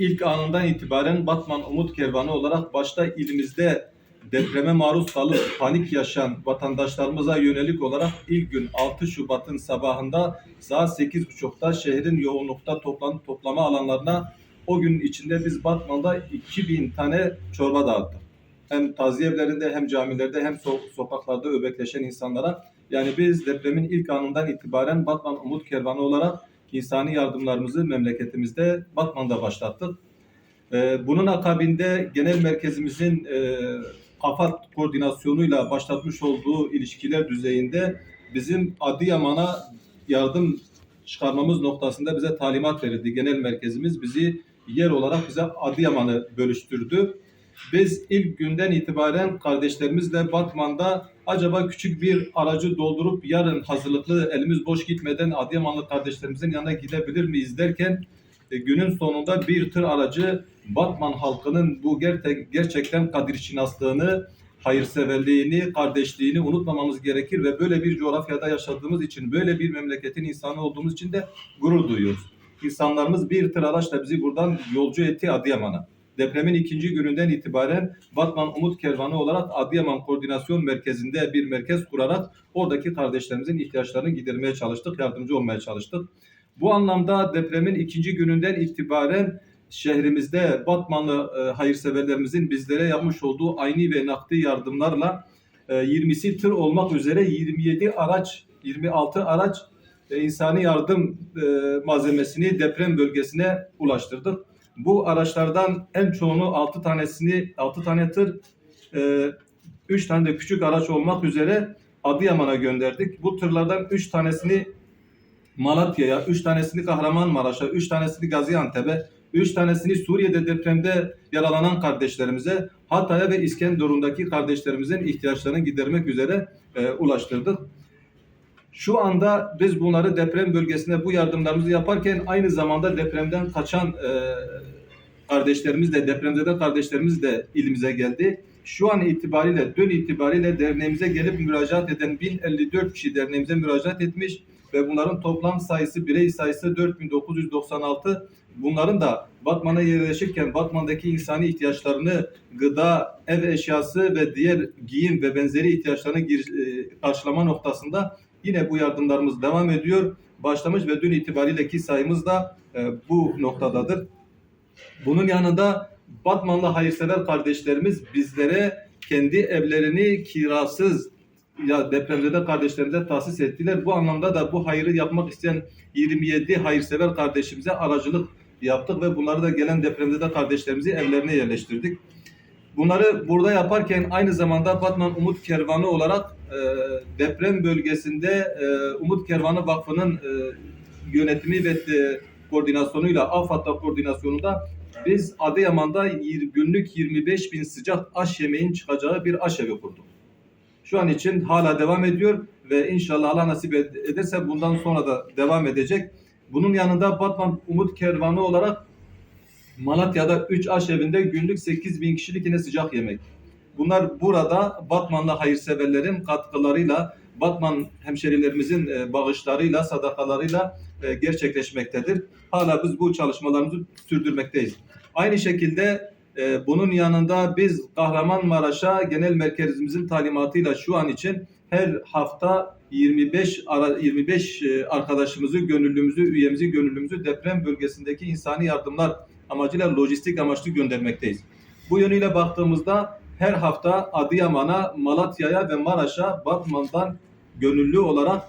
İlk anından itibaren Batman Umut Kervanı olarak başta ilimizde depreme maruz kalıp panik yaşayan vatandaşlarımıza yönelik olarak ilk gün 6 Şubat'ın sabahında saat 8.30'da şehrin yoğunlukta toplan toplama alanlarına o gün içinde biz Batman'da 2000 tane çorba dağıttık. Hem taziye evlerinde hem camilerde hem so- sokaklarda öbekleşen insanlara yani biz depremin ilk anından itibaren Batman Umut Kervanı olarak insani yardımlarımızı memleketimizde Batman'da başlattık. Ee, bunun akabinde genel merkezimizin e, AFAD koordinasyonuyla başlatmış olduğu ilişkiler düzeyinde bizim Adıyaman'a yardım çıkarmamız noktasında bize talimat verildi. Genel merkezimiz bizi yer olarak bize Adıyaman'ı bölüştürdü. Biz ilk günden itibaren kardeşlerimizle Batman'da acaba küçük bir aracı doldurup yarın hazırlıklı elimiz boş gitmeden Adıyamanlı kardeşlerimizin yanına gidebilir miyiz derken e, günün sonunda bir tır aracı Batman halkının bu gerte- gerçekten kadir şinaslığını, hayırseverliğini, kardeşliğini unutmamamız gerekir ve böyle bir coğrafyada yaşadığımız için, böyle bir memleketin insanı olduğumuz için de gurur duyuyoruz. İnsanlarımız bir tır araçla bizi buradan yolcu etti Adıyaman'a. Depremin ikinci gününden itibaren Batman Umut Kervanı olarak Adıyaman Koordinasyon Merkezi'nde bir merkez kurarak oradaki kardeşlerimizin ihtiyaçlarını gidermeye çalıştık, yardımcı olmaya çalıştık. Bu anlamda depremin ikinci gününden itibaren şehrimizde Batmanlı e, hayırseverlerimizin bizlere yapmış olduğu ayni ve nakdi yardımlarla e, 20'si tır olmak üzere 27 araç, 26 araç e, insani yardım e, malzemesini deprem bölgesine ulaştırdık. Bu araçlardan en çoğunu 6 tanesini 6 tane tır, 3 tane de küçük araç olmak üzere Adıyaman'a gönderdik. Bu tırlardan 3 tanesini Malatya'ya, 3 tanesini Kahramanmaraş'a, 3 tanesini Gaziantep'e, 3 tanesini Suriye'de depremde yaralanan kardeşlerimize, Hatay'a ve İskenderun'daki kardeşlerimizin ihtiyaçlarını gidermek üzere e, ulaştırdık. Şu anda biz bunları deprem bölgesinde bu yardımlarımızı yaparken aynı zamanda depremden kaçan e, kardeşlerimiz de depremzede kardeşlerimiz de ilimize geldi. Şu an itibariyle dün itibariyle derneğimize gelip müracaat eden 1054 kişi derneğimize müracaat etmiş ve bunların toplam sayısı birey sayısı 4996. Bunların da Batman'a yerleşirken Batman'daki insani ihtiyaçlarını gıda, ev eşyası ve diğer giyim ve benzeri ihtiyaçlarını e, karşılama noktasında yine bu yardımlarımız devam ediyor. Başlamış ve dün itibariyle ki sayımız da e, bu noktadadır. Bunun yanında Batmanlı hayırsever kardeşlerimiz bizlere kendi evlerini kirasız ya depremzede kardeşlerimize tahsis ettiler. Bu anlamda da bu hayrı yapmak isteyen 27 hayırsever kardeşimize aracılık yaptık ve bunları da gelen depremzede kardeşlerimizi evlerine yerleştirdik. Bunları burada yaparken aynı zamanda Batman Umut Kervanı olarak e, deprem bölgesinde e, Umut Kervanı Vakfı'nın e, yönetimi ve koordinasyonuyla AFAD'la koordinasyonunda biz Adıyaman'da günlük 25 bin sıcak aş yemeğin çıkacağı bir aşevi kurduk. Şu an için hala devam ediyor ve inşallah Allah nasip ed- ederse bundan sonra da devam edecek. Bunun yanında Batman Umut Kervanı olarak Malatya'da 3 aşevinde günlük 8 bin kişilik yine sıcak yemek. Bunlar burada Batmanlı hayırseverlerin katkılarıyla, Batman hemşerilerimizin e, bağışlarıyla, sadakalarıyla e, gerçekleşmektedir. Hala biz bu çalışmalarımızı sürdürmekteyiz. Aynı şekilde e, bunun yanında biz Kahramanmaraş'a genel merkezimizin talimatıyla şu an için her hafta 25 ara, 25 e, arkadaşımızı, gönüllümüzü, üyemizi, gönüllümüzü deprem bölgesindeki insani yardımlar amacıyla lojistik amaçlı göndermekteyiz. Bu yönüyle baktığımızda her hafta Adıyaman'a, Malatya'ya ve Maraş'a Batman'dan gönüllü olarak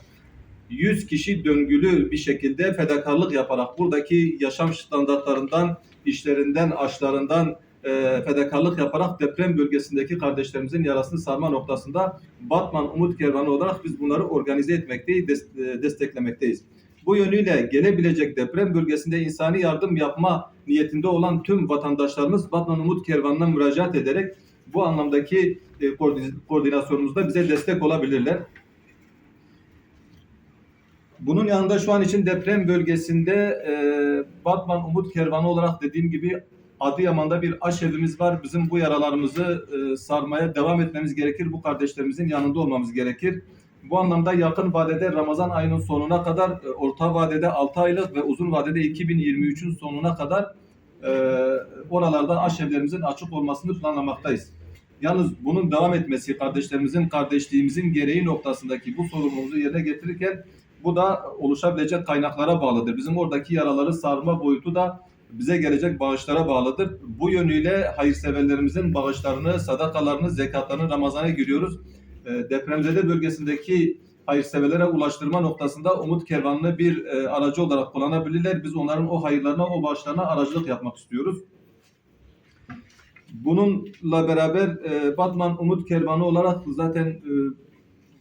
100 kişi döngülü bir şekilde fedakarlık yaparak buradaki yaşam standartlarından, işlerinden, aşlarından e, fedakarlık yaparak deprem bölgesindeki kardeşlerimizin yarasını sarma noktasında Batman Umut Kervanı olarak biz bunları organize etmekteyiz, e, desteklemekteyiz. Bu yönüyle gelebilecek deprem bölgesinde insani yardım yapma niyetinde olan tüm vatandaşlarımız Batman Umut Kervanı'na müracaat ederek bu anlamdaki e, koordi- koordinasyonumuzda bize destek olabilirler. Bunun yanında şu an için deprem bölgesinde e, Batman Umut Kervanı olarak dediğim gibi Adıyaman'da bir aşevimiz var. Bizim bu yaralarımızı e, sarmaya devam etmemiz gerekir. Bu kardeşlerimizin yanında olmamız gerekir. Bu anlamda yakın vadede Ramazan ayının sonuna kadar, e, orta vadede 6 aylık ve uzun vadede 2023'ün sonuna kadar e, oralarda aşevlerimizin açık olmasını planlamaktayız. Yalnız bunun devam etmesi, kardeşlerimizin, kardeşliğimizin gereği noktasındaki bu sorumluluğumuzu yerine getirirken bu da oluşabilecek kaynaklara bağlıdır. Bizim oradaki yaraları sarma boyutu da bize gelecek bağışlara bağlıdır. Bu yönüyle hayırseverlerimizin bağışlarını, sadakalarını, zekatlarını Ramazan'a giriyoruz. E, depremzede bölgesindeki hayırseverlere ulaştırma noktasında Umut Kervanı'nı bir e, aracı olarak kullanabilirler. Biz onların o hayırlarına, o bağışlarına aracılık yapmak istiyoruz. Bununla beraber e, Batman Umut Kervanı olarak zaten e,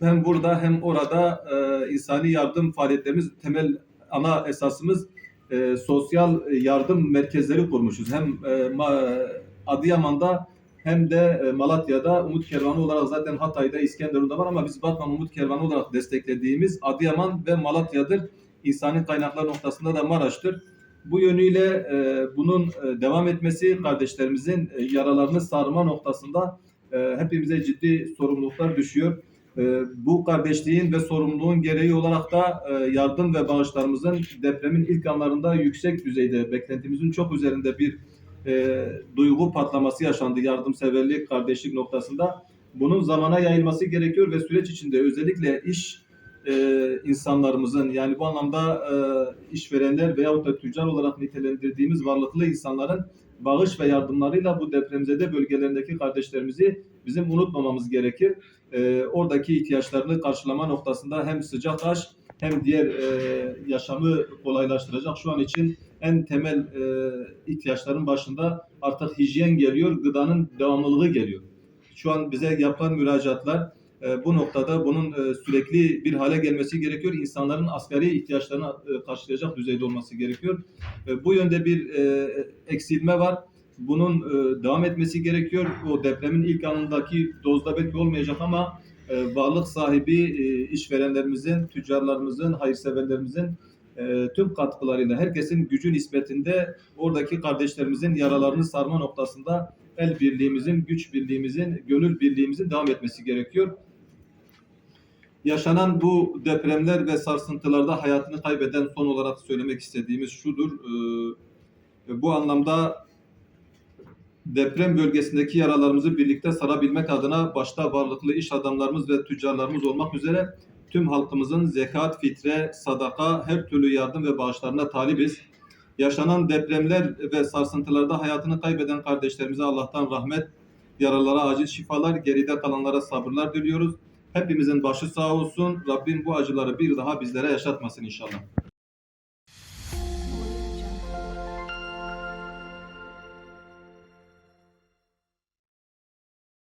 hem burada hem orada e, insani yardım faaliyetlerimiz temel ana esasımız e, sosyal yardım merkezleri kurmuşuz. Hem e, Ma- Adıyaman'da hem de e, Malatya'da Umut Kervanı olarak zaten Hatay'da, İskenderun'da var ama biz Batman Umut Kervanı olarak desteklediğimiz Adıyaman ve Malatya'dır. İnsani kaynaklar noktasında da Maraş'tır. Bu yönüyle e, bunun e, devam etmesi kardeşlerimizin e, yaralarını sarma noktasında e, hepimize ciddi sorumluluklar düşüyor. E, bu kardeşliğin ve sorumluluğun gereği olarak da e, yardım ve bağışlarımızın depremin ilk anlarında yüksek düzeyde beklentimizin çok üzerinde bir e, duygu patlaması yaşandı yardımseverlik, kardeşlik noktasında. Bunun zamana yayılması gerekiyor ve süreç içinde özellikle iş e, insanlarımızın yani bu anlamda e, işverenler veyahut da tüccar olarak nitelendirdiğimiz varlıklı insanların bağış ve yardımlarıyla bu depremzede bölgelerindeki kardeşlerimizi bizim unutmamamız gerekir. E, oradaki ihtiyaçlarını karşılama noktasında hem sıcak aş hem diğer e, yaşamı kolaylaştıracak şu an için en temel e, ihtiyaçların başında artık hijyen geliyor, gıdanın devamlılığı geliyor. Şu an bize yapılan müracaatlar bu noktada bunun e, sürekli bir hale gelmesi gerekiyor. İnsanların asgari ihtiyaçlarını e, karşılayacak düzeyde olması gerekiyor. Bu yönde bir e, eksilme var. Bunun devam etmesi gerekiyor. O depremin ilk anındaki dozda belki olmayacak ama varlık sahibi işverenlerimizin, tüccarlarımızın, hayırseverlerimizin tüm katkılarıyla herkesin gücü nispetinde oradaki kardeşlerimizin yaralarını sarma noktasında el birliğimizin, güç birliğimizin, gönül birliğimizin devam etmesi gerekiyor. Yaşanan bu depremler ve sarsıntılarda hayatını kaybeden son olarak söylemek istediğimiz şudur. E, bu anlamda deprem bölgesindeki yaralarımızı birlikte sarabilmek adına başta varlıklı iş adamlarımız ve tüccarlarımız olmak üzere tüm halkımızın zekat, fitre, sadaka, her türlü yardım ve bağışlarına talibiz. Yaşanan depremler ve sarsıntılarda hayatını kaybeden kardeşlerimize Allah'tan rahmet, yaralara acil şifalar, geride kalanlara sabırlar diliyoruz. Hepimizin başı sağ olsun. Rabbim bu acıları bir daha bizlere yaşatmasın inşallah.